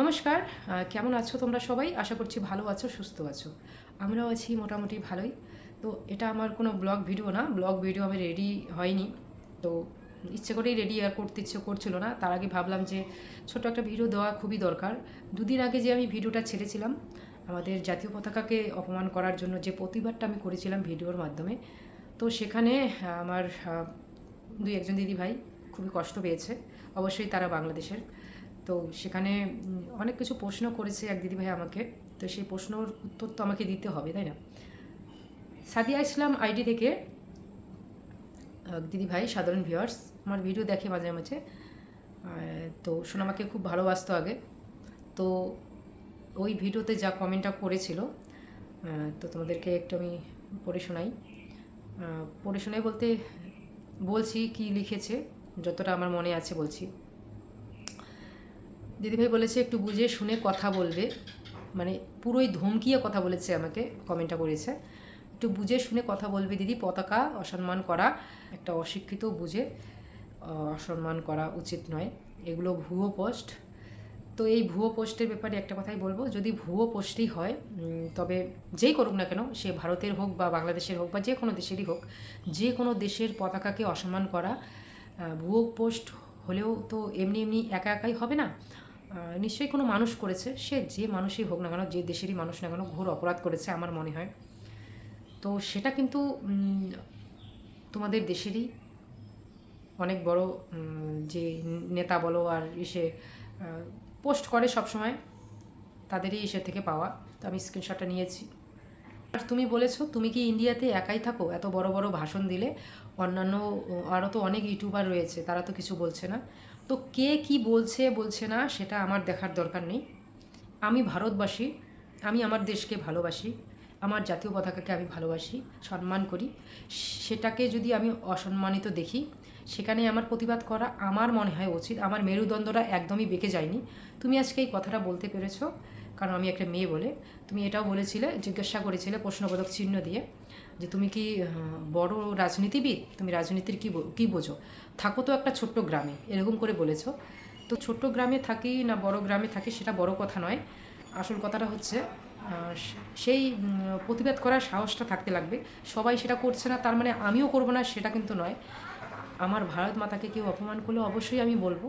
নমস্কার কেমন আছো তোমরা সবাই? আশা করছি ভালো আছো, সুস্থ আছো। আমরাও আছি মোটামুটি ভালোই। তো এটা আমার কোনো ব্লগ ভিডিও না, ব্লগ ভিডিও আমি রেডি হয়নি। তো ইচ্ছে করেই রেডি আর করতে ইচ্ছে করছিল না। তার আগে ভাবলাম যে ছোট একটা ভিডিও দেওয়া খুবই দরকার। দুদিন আগে যে আমি ভিডিওটা ছেড়েছিলাম, আমাদের জাতীয় পতাকাকে অপমান করার জন্য যে প্রতিবাদটা আমি করেছিলাম ভিডিওর মাধ্যমে, তো সেখানে আমার দুই একজন দিদি ভাই খুবই কষ্ট পেয়েছে। অবশ্যই তারা বাংলাদেশের। তো সেখানে অনেক কিছু প্রশ্ন করেছে এক দিদিভাই আমাকে। তো সেই প্রশ্নর উত্তর তো আমাকে দিতে হবে, তাই না? সাদিয়া ইসলাম আইডি থেকে দিদিভাই, সাধারণ ভিউয়ার্স আমার ভিডিও দেখে মাঝে মাঝে। তো সোনামাকে খুব ভালোবাসতো আগে। তো ওই ভিডিওতে যা কমেন্টটা করেছিল তো তোমাদেরকে একটু আমি পড়ে শোনাই। পড়ে শোনাই বলতে বলছি কি লিখেছে, যতটা আমার মনে আছে বলছি। দিদিভাই বলেছে, একটু বুঝে শুনে কথা বলবে। মানে পুরোই ধমকিয়ে কথা বলেছে আমাকে কমেন্টটা করেছে। একটু বুঝে শুনে কথা বলবে দিদি, পতাকা অসম্মান করা একটা অশিক্ষিত বুঝে অসম্মান করা উচিত নয়। এগুলো ভুয়ো পোস্ট। তো এই ভুয়ো পোস্টের ব্যাপারে একটা কথাই বলব, যদি ভুয়ো পোস্টই হয় তবে যেই করুক না কেন, সে ভারতের হোক বা বাংলাদেশের হোক বা যে কোনো দেশেরই হোক, যে কোনো দেশের পতাকাকে অসম্মান করা ভুয়ো পোস্ট হলেও তো এমনি এমনি একা একাই হবে না। নিশ্চয়ই কোনো মানুষ করেছে। সে যে মানুষই হোক না কেন, যে দেশেরই মানুষ না কেন ঘোর অপরাধ করেছে আমার মনে হয়। তো সেটা কিন্তু তোমাদের দেশেরই অনেক বড় যে নেতা বলো আর এসে পোস্ট করে সব সময় তাদেরই এসে থেকে পাওয়া। তো আমি স্ক্রিনশটটা নিয়েছি। আর তুমি বলেছ, তুমি কি ইন্ডিয়াতে একাই থাকো? এত বড় বড় ভাষণ দিলে, অন্যান্য আরও তো অনেক ইউটিউবার রয়েছে, তারা তো কিছু বলছে না। তো কে কি বলছে বলছে না, সেটা আমার দেখার দরকার নেই। আমি ভারতবাসী, আমি আমার দেশকে ভালোবাসি, আমার জাতীয় পতাকাকে আমি ভালোবাসি, সম্মান করি। সেটাকে যদি আমি অসম্মানিত দেখি, সেখানে আমার প্রতিবাদ করা আমার মনে হয় উচিত। আমার মেরুদণ্ডটা একদমই বেঁকে যায়নি। তুমি আজকে এই কথাটা বলতে পেরেছ, কারণ আমি একটা মেয়ে বলে। তুমি এটাও বলেছিলে, জিজ্ঞাসা করেছিলে প্রশ্নবোধক চিহ্ন দিয়ে। যে তুমি কি বড় রাজনীতিবিদ? তুমি রাজনীতির কী কী বোঝো? থাকো তো একটা ছোট্ট গ্রামে এরকম করে বলেছ। তো ছোট্ট গ্রামে থাকি না বড় গ্রামে থাকি সেটা বড় কথা নয়। আসল কথাটা হচ্ছে সেই প্রতিবাদ করার সাহসটা থাকতে লাগবে। সবাই সেটা করছে না তার মানে আমিও করব না সেটা কিন্তু নয়। আমার ভারত মাতাকে কেউ অপমান করলে অবশ্যই আমি বলব।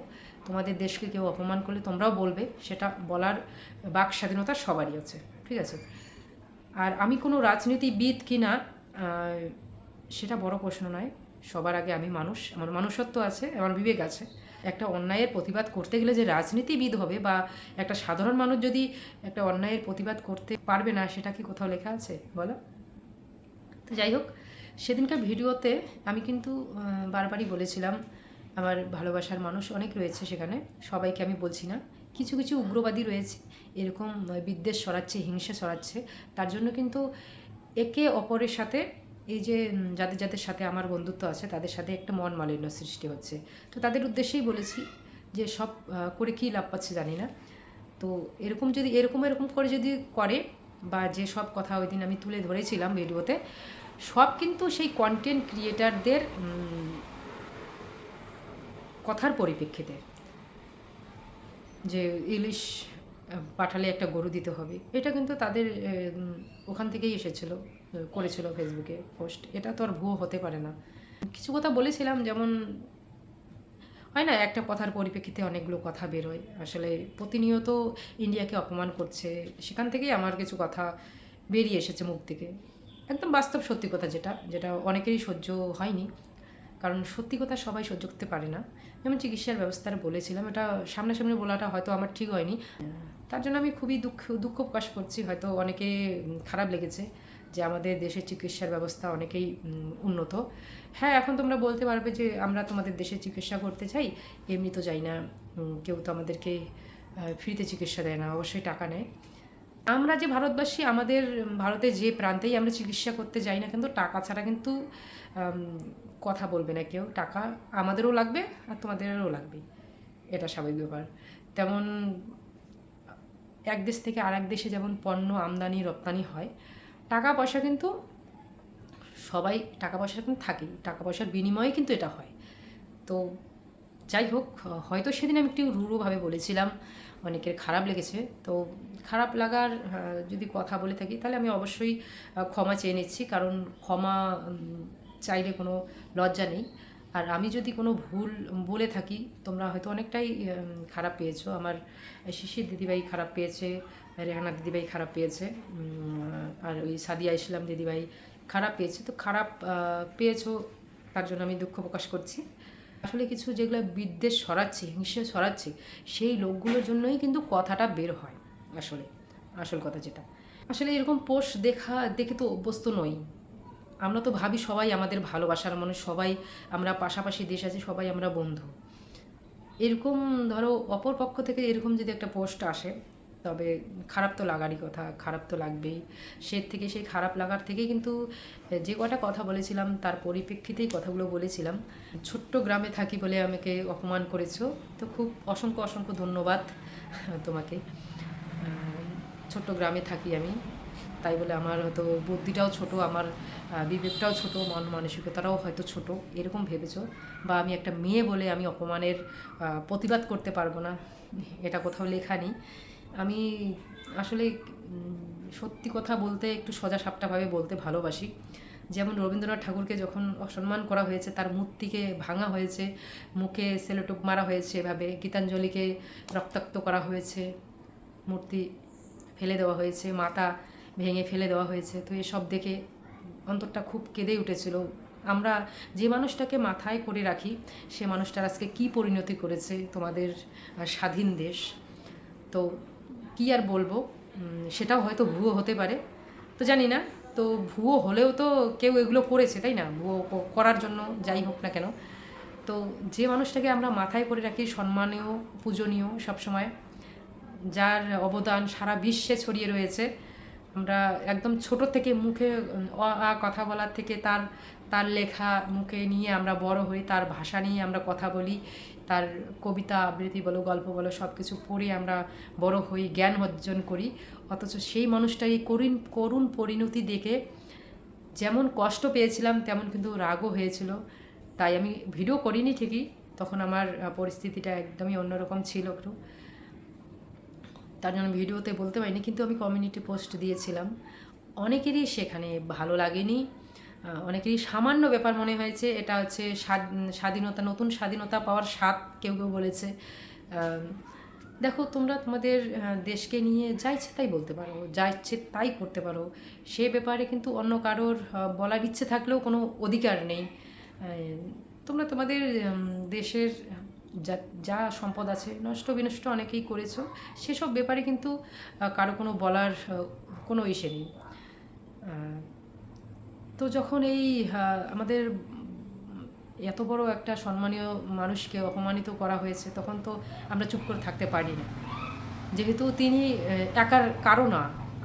তোমাদের দেশকে কেউ অপমান করলে তোমরাও বলবে। সেটা বলার বাক স্বাধীনতা সবারই আছে। ঠিক আছে? আর আমি কোনো রাজনীতিবিদ কি না আহ, সেটা বড় প্রশ্ন নয়। সবার আগে আমি মানুষ, আমার মানুষত্ব আছে, আমার বিবেক আছে। একটা অন্যায়ের প্রতিবাদ করতে গেলে যে রাজনীতিবিদ হবে বা একটা সাধারণ মানুষ যদি একটা অন্যায়ের প্রতিবাদ করতে পারবে না, সেটা কি কোথাও লেখা আছে? বলো। তো যাই হোক, সেদিনকার ভিডিওতে আমি কিন্তু বারবারই বলেছিলাম, আমার ভালোবাসার মানুষ অনেক রয়েছে সেখানে, সবাইকে আমি বলছি না। কিছু কিছু উগ্রবাদী রয়েছে, এরকম বিদ্বেষ ছড়াচ্ছে, হিংসা ছড়াচ্ছে, তার জন্য কিন্তু একে অপরের সাথে এই যে যাদের যাদের সাথে আমার বন্ধুত্ব আছে, তাদের সাথে একটা মন মালিন্য সৃষ্টি হচ্ছে। তো তাদের উদ্দেশ্যেই বলেছি যে সব করে কী লাভ পাচ্ছে জানি না। তো এরকম যদি, এরকম এরকম করে যদি করে বা যে সব কথা ওই দিন আমি তুলে ধরেছিলাম ভিডিওতে, সব কিন্তু সেই কন্টেন্ট ক্রিয়েটারদের কথার পরিপ্রেক্ষিতে। যে ইলিশ পাঠালে একটা গরু দিতে হবে। এটা কিন্তু তাদের ওখান থেকেই এসেছিল করেছিল ফেসবুকে পোস্ট এটা তো আর ভুয়ো হতে পারে না। কিছু কথা বলেছিলাম, যেমন, হয় না, একটা কথার পরিপ্রেক্ষিতে অনেকগুলো কথা বেরোয়। আসলে প্রতিনিয়ত ইন্ডিয়াকে অপমান করছে। সেখান থেকেই আমার কিছু কথা বেরিয়ে এসেছে মুখ থেকে। একদম বাস্তব সত্যি কথা যেটা যেটা অনেকেরই সহ্য হয়নি। কারণ সত্যি কথা সবাই সহ্য করতে পারে না। যেমন চিকিৎসার ব্যবস্থাটা বলেছিলাম, এটা সামনাসামনি বলাটা হয়তো আমার ঠিক হয়নি। তার জন্য আমি খুবই দুঃখ দুঃখ প্রকাশ করছি। হয়তো অনেকে খারাপ লেগেছে যে আমাদের দেশের চিকিৎসার ব্যবস্থা অনেকেই উন্নত। হ্যাঁ এখন তোমরা বলতে পারবে যে আমরা তোমাদের দেশে চিকিৎসা করতে চাই, এমনি তো যাই না। কেউ তো আমাদেরকে ফ্রিতে চিকিৎসা দেয় না, অবশ্যই টাকা নেয়। আমরা যে ভারতবাসী, আমাদের ভারতে যে প্রান্তেই আমরা চিকিৎসা করতে যাই না কিন্তু টাকা ছাড়া কিন্তু কথা বলবে না কেউ। টাকা আমাদেরও লাগবে আর তোমাদেরও লাগবে এটা স্বাভাবিক ব্যাপার। তেমন এক দেশ থেকে আর এক দেশে যেমন পণ্য আমদানি, রপ্তানি হয়, টাকা পয়সা কিন্তু সবাই, টাকা পয়সা কিন্তু থাকেই। টাকা পয়সার বিনিময়ে কিন্তু এটা হয়। তো যাই হোক, হয়তো সেদিন আমি একটু রুড়োভাবে বলেছিলাম অনেকের খারাপ লেগেছে। তো খারাপ লাগার যদি কথা বলে থাকি, তাহলে আমি অবশ্যই ক্ষমা চেয়ে নিচ্ছি। কারণ ক্ষমা চাইলে কোনো লজ্জা নেই। আর আমি যদি কোনো ভুল বলে থাকি, তোমরা হয়তো অনেকটাই খারাপ পেয়েছ। আমার শিশির দিদিভাই খারাপ পেয়েছে, রেহানা দিদিভাই খারাপ পেয়েছে আর ওই সাদিয়া ইসলাম দিদিভাই খারাপ পেয়েছে। তো খারাপ পেয়েছ, তার জন্য আমি দুঃখ প্রকাশ করছি। আসলে কিছু যেগুলো বিদ্বেষ ছড়াচ্ছে, হিংসে ছড়াচ্ছে, সেই লোকগুলোর জন্যই কিন্তু কথাটা বের হয় আসলে, আসল কথা যেটা। আসলে এরকম পোস্ট দেখা, দেখে তো অভ্যস্ত নই। আমরা তো ভাবি সবাই আমাদের ভালোবাসার মানুষ সবাই আমরা পাশাপাশি দেশ আছি, সবাই আমরা বন্ধু। এরকম ধরো অপর পক্ষ থেকে এরকম যদি একটা পোস্ট আসে তবে খারাপ তো লাগারই কথা, খারাপ তো লাগবেই। সে থেকে, সেই খারাপ লাগার থেকে কিন্তু যে কটা কথা বলেছিলাম, তার পরিপ্রেক্ষিতেই কথাগুলো বলেছিলাম। ছোট্ট গ্রামে থাকি বলে আমাকে অপমান করেছ, তো খুব অসংখ্য অসংখ্য ধন্যবাদ তোমাকে। ছোট্ট গ্রামে থাকি আমি, তাই বলে আমার হয়তো বুদ্ধিটাও ছোট, আমার বিবেকটাও ছোট, মন মানসিকতাটাও হয়তো ছোট, এরকম ভেবেছো। বা আমি একটা মেয়ে বলে আমি অপমানের প্রতিবাদ করতে পারব না, এটা কোথাও লেখা নেই। আমি আসলে সত্যি কথা বলতে একটু সোজা সাপটাভাবে বলতে ভালোবাসি। যেমন রবীন্দ্রনাথ ঠাকুরকে যখন অসম্মান করা হয়েছে, তার মূর্তিকে ভাঙা হয়েছে, মুখে সেলোটোপ মারা হয়েছে, এভাবে গীতাঞ্জলিকে রক্তাক্ত করা হয়েছে, মূর্তি ফেলে দেওয়া হয়েছে, মাথা ভেঙে ফেলে দেওয়া হয়েছে, তো এসব দেখে অন্তরটা খুব কেঁদে উঠেছিল। আমরা যে মানুষটাকে মাথায় করে রাখি, সে মানুষটার আজকে কী পরিণতি করেছে তোমাদের স্বাধীন দেশ? তো কী আর বলব? সেটাও হয়তো ভুয়ো হতে পারে। তো জানি না। তো ভুয়ো হলেও তো কেউ এগুলো করেছে, তাই না? ভুয়ো করার জন্য যাই হোক না কেন। তো যে মানুষটাকে আমরা মাথায় করে রাখি সম্মানীয়, পূজনীয় সবসময়, যার অবদান সারা বিশ্বে ছড়িয়ে রয়েছে আমরা একদম ছোট থেকে মুখে আ কথা বলার থেকে তার তার লেখা মুখে নিয়ে আমরা বড় হই, তার ভাষা নিয়ে আমরা কথা বলি, তার কবিতা আবৃত্তি বলো, গল্প বলো সব কিছু পড়ে আমরা বড় হই, জ্ঞান অর্জন করি। অথচ সেই মানুষটার এই করুণ করুণ পরিণতি দেখে যেমন কষ্ট পেয়েছিলাম, তেমন কিন্তু রাগও হয়েছিল। তাই আমি ভিডিও করিনি ঠিকই, তখন আমার পরিস্থিতিটা একদমই অন্যরকম ছিল একটু। তার জন্য ভিডিওতে বলতে পারিনি, কিন্তু আমি কমিউনিটি পোস্ট দিয়েছিলাম। অনেকেরই সেখানে ভালো লাগেনি অনেকেরই সামান্য ব্যাপার মনে হয়েছে। এটা হচ্ছে স্বাধীনতা, নতুন স্বাধীনতা পাওয়ার স্বাদ কেউ কেউ বলেছে। দেখো, তোমরা তোমাদের দেশকে নিয়ে যা ইচ্ছে তাই বলতে পারো, যা ইচ্ছে তাই করতে পারো। সে ব্যাপারে কিন্তু অন্য কারোর বলার ইচ্ছে থাকলেও কোনো অধিকার নেই। তোমরা তোমাদের দেশের যা যা সম্পদ আছে, নষ্ট বিনষ্ট অনেকেই করেছ, সেসব ব্যাপারে কিন্তু কারও কোনো বলার কোনো ইসে নেই। তো যখন এই আমাদের এত বড় একটা সম্মানীয় মানুষকে অপমানিত করা হয়েছে, তখন তো আমরা চুপ করে থাকতে পারি না। যেহেতু তিনি একার কারও না,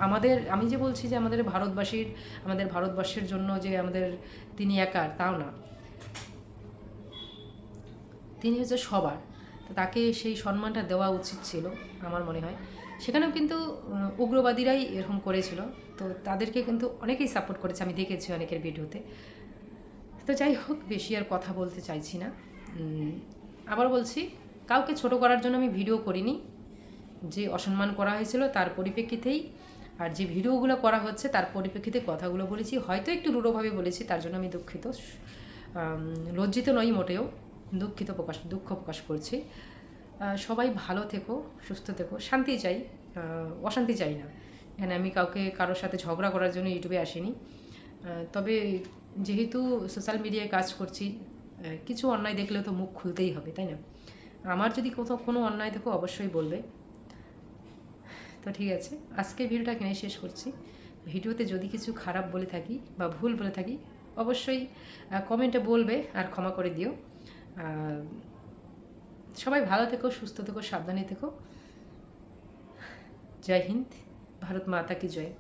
আমাদের, আমি যে বলছি যে আমাদের ভারতবাসীর, আমাদের ভারতবর্ষের জন্য যে আমাদের তিনি একার, তাও না। তিনি হচ্ছে সবার। তো তাকে সেই সম্মানটা দেওয়া উচিত ছিল, আমার মনে হয়। সেখানেও কিন্তু উগ্রবাদীরাই এরকম করেছিল। তো তাদেরকে কিন্তু অনেকেই সাপোর্ট করেছে, আমি দেখেছি অনেকের ভিডিওতে। তো যাই হোক, বেশি আর কথা বলতে চাইছি না। আবার বলছি, কাউকে ছোট করার জন্য আমি ভিডিও করিনি। যে অসম্মান করা হয়েছিল তার পরিপ্রেক্ষিতেই, আর যে ভিডিওগুলো করা হচ্ছে তার পরিপ্রেক্ষিতে কথাগুলো বলেছি। হয়তো একটু রূঢ়ভাবে বলেছি, তার জন্য আমি দুঃখিত। লজ্জিত নই মোটেও। দুঃখিত প্রকাশ, দুঃখ প্রকাশ করছি। সবাই ভালো থেকো, সুস্থ থেকো। শান্তি চাই অশান্তি চাই না। এখানে আমি কাউকে, কারোর সাথে ঝগড়া করার জন্য ইউটিউবে আসিনি। তবে যেহেতু সোশ্যাল মিডিয়ায় কাজ করছি কিছু অন্যায় দেখলে তো মুখ খুলতেই হবে, তাই না? আমার যদি কোথাও কোনো অন্যায় দেখো, অবশ্যই বলবে। তো ঠিক আছে আজকে ভিডিওটা এখানে শেষ করছি। ভিডিওতে যদি কিছু খারাপ বলে থাকি বা ভুল বলে থাকি, অবশ্যই কমেন্টে বলবে আর ক্ষমা করে দিও। আহ, সবাই ভালো থেকো সুস্থ থেকো সাবধানে থেকো। জয় হিন্দ ভারত মাতা কি জয়।